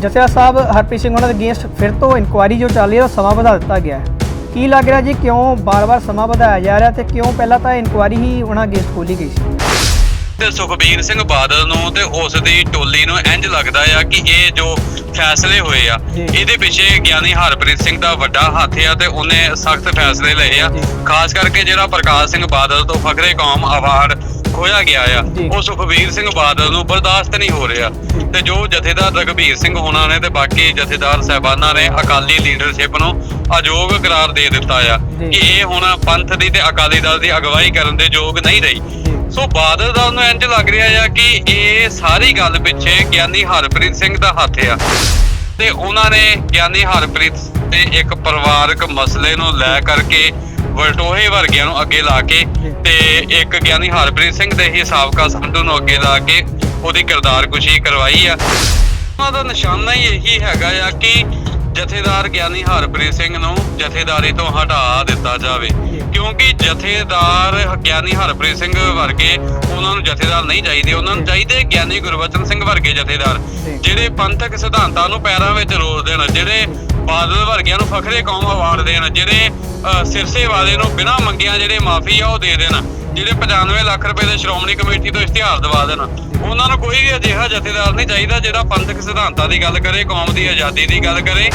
ਜਥਿਆ ਸਾਹਿਬ ਹਰਪ੍ਰੀਤ ਸਿੰਘ ਉਹਨਾਂ ਦੇ ਅਗੇਂਸਟ ਫਿਰ ਤੋਂ ਇਨਕੁਆਇਰੀ ਜੋ ਚੱਲ ਰਹੀ ਹੈ ਉਹ ਸਮਾਂ ਵਧਾ ਦਿੱਤਾ ਗਿਆ ਹੈ ਕੀ ਲੱਗ ਰਿਹਾ ਜੀ ਕਿਉਂ ਬਾਰ-ਬਾਰ ਸਮਾਂ ਵਧਾਇਆ ਜਾ ਰਿਹਾ ਤੇ ਕਿਉਂ ਪਹਿਲਾਂ ਤਾਂ ਇਨਕੁਆਇਰੀ ਹੀ ਉਹਨਾਂ ਅਗੇਂਸਟ ਖੋਲੀ ਗਈ ਸੀ ਤੇ ਸੁਖਬੀਰ ਸਿੰਘ ਬਾਦਲ ਨੂੰ ਤੇ ਉਸ ਦੀ ਟੋਲੀ ਨੂੰ ਇੰਜ ਲੱਗਦਾ ਆ ਕਿ ਇਹ ਜੋ ਫੈਸਲੇ ਹੋਏ ਆ। ਇਹਦੇ ਪਿੱਛੇ ਗਿਆਨੀ ਹਰਪ੍ਰੀਤ ਸਿੰਘ ਦਾ ਵੱਡਾ ਹੱਥ ਆ ਤੇ ਉਹਨੇ ਸਖਤ ਫੈਸਲੇ ਲਏ ਆ। ਖਾਸ ਕਰਕੇ ਜਿਹੜਾ ਪ੍ਰਕਾਸ਼ ਸਿੰਘ ਬਾਦਲ ਤੋਂ ਫਖਰੇ ਕੌਮ ਅਵਾਰਡ ਖੋਇਆ ਗਿਆ ਆ ਜੀ। ਉਹ ਸੁਖਬੀਰ ਸਿੰਘ ਬਾਦਲ ਨੂੰ ਬਰਦਾਸ਼ਤ ਨਹੀਂ ਹੋ ਰਿਹਾ। ਤੇ ਜੋ ਜਥੇਦਾਰ ਰਗਵੀਰ ਸਿੰਘ ਹੋਣਾ ਨੇ ਤੇ ਬਾਕੀ ਜਥੇਦਾਰ ਸਹਿਬਾਨਾਂ ਨੇ ਅਕਾਲੀ ਲੀਡਰਸ਼ਿਪ ਨੂੰ ਅਯੋਗ ਕਰਾਰ ਦੇ ਦਿੱਤਾ ਆ ਜੀ। ਕਿ ਇਹ ਹੁਣ ਪੰਥ ਦੀ ਤੇ ਅਕਾਲੀ ਦਲ ਦੀ ਅਗਵਾਈ ਕਰਨ ਦੇ ਯੋਗ ਨਹੀਂ ਰਹੀ ਜੀ ਸੋ ਬਾਦਲ ਦਾ ਨੂੰ ਇੰਜ ਲੱਗ ਰਿਹਾ ਆ ਕਿ ਇਹ ਸਾਰੀ ਗੱਲ ਪਿੱਛੇ ਗਿਆਨੀ ਹਰਪ੍ਰੀਤ ਸਿੰਘ ਦਾ ਹੱਥ ਆ ਤੇ ਉਹਨਾਂ ਨੇ ਗਿਆਨੀ ਹਰਪ੍ਰੀਤ ਦੇ ਇੱਕ ਪਰਿਵਾਰਕ ਮਸਲੇ ਨੂੰ ਲੈ ਕਰਕੇ ਵਲਟੋਹੇ ਵਰਗਿਆਂ ਨੂੰ ਅੱਗੇ ਲਾ ਕੇ। ਤੇ ਇੱਕ ਗਿਆਨੀ ਹਰਪ੍ਰੀਤ ਸਿੰਘ ਦੇ ਹੀ ਸਾਬਕਾ ਸੰਧੂ ਨੂੰ ਅੱਗੇ ਲਾ ਕੇ ਉਹਦੀ ਕਿਰਦਾਰਕੁਸ਼ੀ ਕਰਵਾਈ ਆ ਉਹਨਾਂ ਦਾ ਨਿਸ਼ਾਨਾ ਹੀ ਇਹੀ ਹੈਗਾ ਆ ਕਿ ਜਥੇਦਾਰ ਗਿਆਨੀ ਹਰਪ੍ਰੀਤ ਸਿੰਘ ਨੂੰ ਜਥੇਦਾਰੀ ਤੋਂ ਹਟਾ ਦਿੱਤਾ ਜਾਵੇ। ਕਿਉਂਕਿ ਜਥੇਦਾਰ ਗਿਆਨੀ ਹਰਪ੍ਰੀਤ ਸਿੰਘ ਵਰਗੇ ਉਹਨਾਂ ਨੂੰ ਜਥੇਦਾਰ ਨਹੀਂ ਚਾਹੀਦੇ ਉਹਨਾਂ ਨੂੰ। ਚਾਹੀਦੇ ਗਿਆਨੀ ਗੁਰਬਚਨ ਸਿੰਘ ਵਰਗੇ ਜਥੇਦਾਰ। ਜਿਹੜੇ ਪੰਥਕ ਸਿਧਾਂਤਾਂ ਨੂੰ ਪੈਰਾਂ ਵਿੱਚ ਰੋਲ ਦੇਣ ਜਿਹੜੇ ਬਾਦਲ ਵਰਗਿਆਂ ਨੂੰ ਫਖਰੇ ਕੌਮ ਅਵਾਰਡ ਦੇਣ ਜਿਹੜੇ ਸਿਰਸੇ ਵਾਲੇ ਨੂੰ ਬਿਨਾਂ ਮੰਗਿਆਂ ਜਿਹੜੇ ਮਾਫੀ ਆ ਉਹ ਦੇ ਦੇਣ ਜਿਹੜੇ 95 ਲੱਖ ਰੁਪਏ ਦੇ ਸ਼੍ਰੋਮਣੀ ਕਮੇਟੀ ਤੋਂ ਇਸ਼ਤਿਹਾਰ ਦਵਾ ਦੇਣ। ਉਹਨਾਂ ਨੂੰ ਕੋਈ ਵੀ ਅਜਿਹਾ ਜਥੇਦਾਰ ਨਹੀਂ ਚਾਹੀਦਾ ਜਿਹੜਾ ਪੰਥਕ ਸਿਧਾਂਤਾਂ ਦੀ ਗੱਲ ਕਰੇ ਕੌਮ ਦੀ ਆਜ਼ਾਦੀ ਦੀ ਗੱਲ ਕਰੇ।